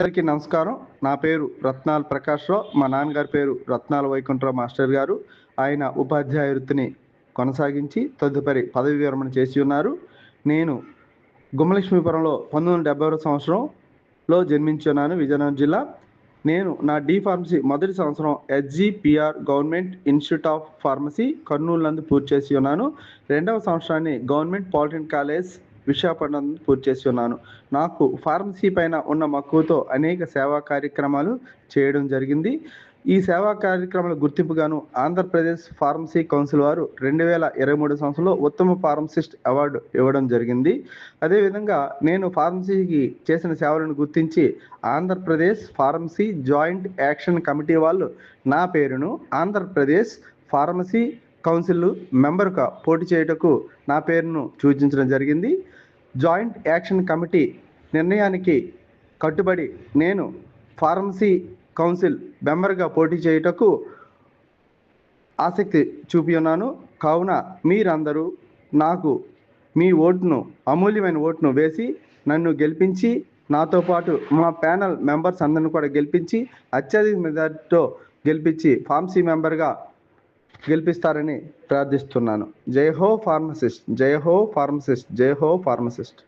అందరికీ నమస్కారం. నా పేరు రత్నాల్ ప్రకాశ్రావు మా నాన్నగారి పేరు రత్నాల వైకుంఠరావు మాస్టర్ గారు. ఆయన ఉపాధ్యాయ వృత్తిని కొనసాగించి తదుపరి పదవి విరమణ చేసి ఉన్నారు. నేను గుమ్మలక్ష్మీపురంలో పంతొమ్మిది వందల డెబ్బై సంవత్సరంలో జన్మించున్నాను విజయనగరం జిల్లా. నేను నా డి ఫార్మసీ మొదటి సంవత్సరం HGPR government institute of pharmacy Kurnool నందు పూర్తి చేసి ఉన్నాను. రెండవ సంవత్సరాన్ని గవర్నమెంట్ పాలిటెక్నిక్ కాలేజ్ విశాఖపట్నం పూర్తి చేసి ఉన్నాను. నాకు ఫార్మసీ పైన ఉన్న మక్కువతో అనేక సేవా కార్యక్రమాలు చేయడం జరిగింది. ఈ సేవా కార్యక్రమాల గుర్తింపుగాను ఆంధ్రప్రదేశ్ ఫార్మసీ కౌన్సిల్ వారు రెండు వేల ఇరవై మూడు సంవత్సరంలో ఉత్తమ ఫార్మసిస్ట్ అవార్డు ఇవ్వడం జరిగింది. అదేవిధంగా నేను ఫార్మసీకి చేసిన సేవలను గుర్తించి Andhra Pradesh pharmacy joint action committee వాళ్ళు నా పేరును ఆంధ్రప్రదేశ్ ఫార్మసీ కౌన్సిల్ మెంబర్గా పోటీ చేయుటకు నా పేరును సూచించడం జరిగింది. జాయింట్ యాక్షన్ కమిటీ నిర్ణయానికి కట్టుబడి నేను ఫార్మసీ కౌన్సిల్ మెంబర్గా పోటీ చేయుటకు ఆసక్తి చూపి ఉన్నాను. కావున మీరందరూ నాకు మీ ఓటును అమూల్యమైన ఓటును వేసి నన్ను గెలిపించి నాతో పాటు మా ప్యానల్ మెంబర్స్ అందరిని కూడా గెలిపించి అత్యధిక మెజార్టీతో గెలిపించి ఫార్మసీ మెంబర్గా గెలిపిస్తారని ప్రార్థిస్తున్నాను. జై హో ఫార్మసిస్ట్ జై హో ఫార్మసిస్ట్ జై హో ఫార్మసిస్ట్.